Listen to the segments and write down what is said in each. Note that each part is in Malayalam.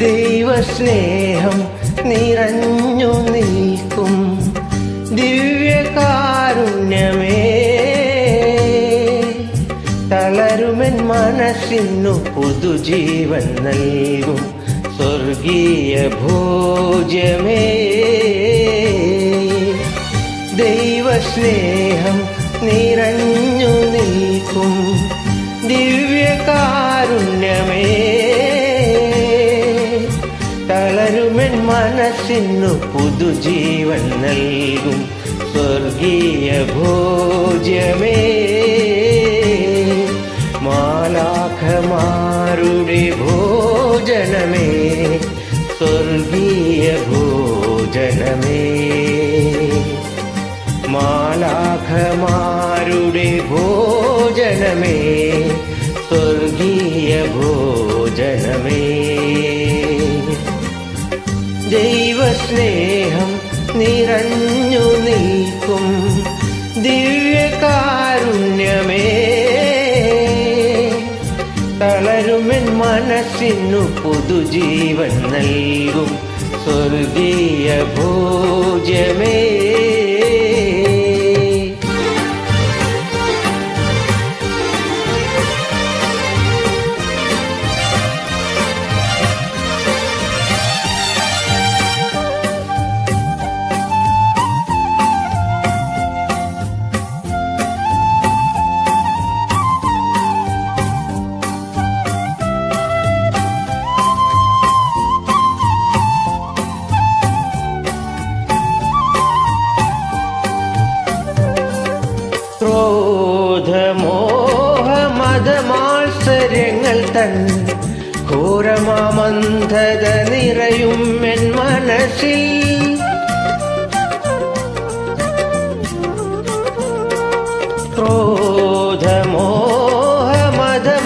ദൈവസ്നേഹം നിറഞ്ഞു നിൽക്കും ദിവ്യകാരുണ്യമേ. തളരുമൻ മനസ്സിനു പുതുജീവൻ നൽകും സ്വർഗീയ ഭോജ്യമേ. ദൈവസ്നേഹം നിറഞ്ഞു തളരുമൻ മനസ്സിനു പുതുജീവൻ നൽകും സ്വർഗീയ ഭോജ്യമേ. മാലാഖമാരുടെ ഭോജനമേ സ്വർഗീയ ഭോജനമേ. മാലാഖമാരുടെ ഭോജനമേ സ്വർഗീയ ഭോജനമേ ദൈവസ്നേഹം നിറഞ്ഞു നിൽക്കും ദിവ്യകാരുണ്യമേ. തളരുമെൻ മനസ്സിനു പുതുജീവൻ നൽകും സ്വർഗീയ ഭോജ്യമേ ക്രോധമോഹമതമാത്സര്യങ്ങൾ തൻ ഘോരമാമന്ധത നിറയും എൻ മനസ്സിൽ.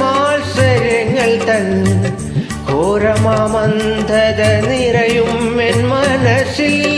ക്രോധമോഹമതമാത്സര്യങ്ങൾ തൻ ഘോരമാമന്ധത നിറയും എൻ മനസ്സിൽ.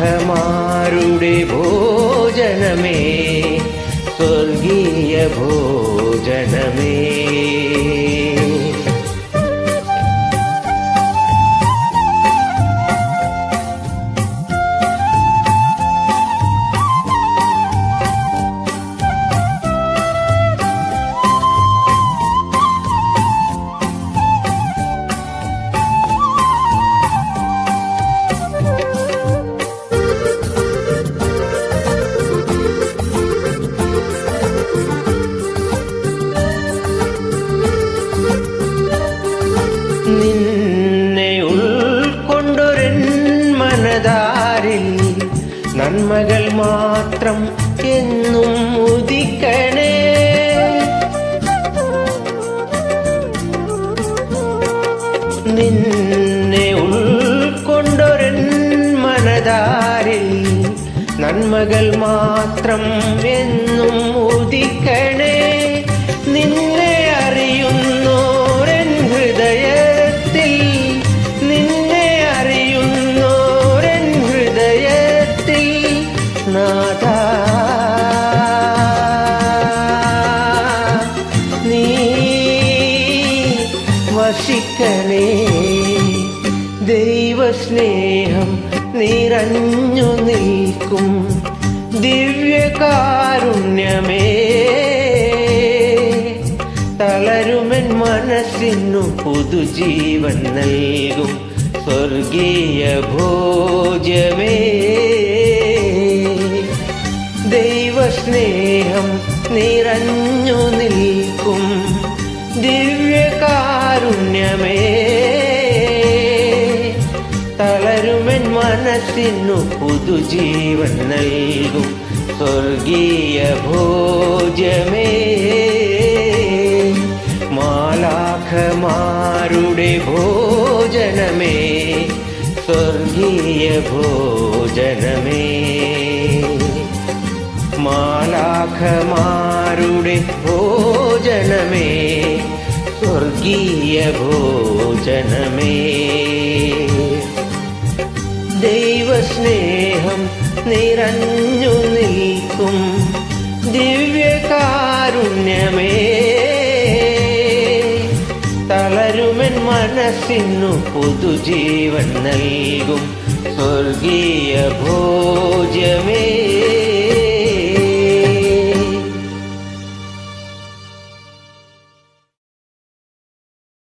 മാലാഖമാരുടെ ഭോജനമേ സ്വർഗീയ ഭോജനമേ. നന്മകൾ മാത്രം എന്നും ഉദിക്കണേ. നിന്നെ ഉൾക്കൊണ്ടൊരൻ മനതാരിൽ നന്മകൾ മാത്രം എന്നും ദൈവസ്നേഹം നിറഞ്ഞു നിൽക്കും ദിവ്യകാരുണ്യമേ. തളരുമൻ മനസ്സിനു പുതുജീവൻ നൽകും സ്വർഗീയ ഭോജ്യമേ. മനസ്സിനു പുതുജീവൻ നൽകും. സ്വർഗീയ ഭോജമേ മാലാഖമാരുടെ ഭോജനമേ സ്വർഗീയ ഭോജനമേ. മാലാഖമാരുടെ ഭോജനമേ സ്വർഗീയ ഭോജനമേ. ദൈവസ്നേഹം നിറഞ്ഞു നിൽക്കും ദിവ്യകാരുണ്യമേ. തളരുമൻ മനസ്സിനു പുതുജീവൻ നൽകും സ്വർഗീയ ഭോജമേ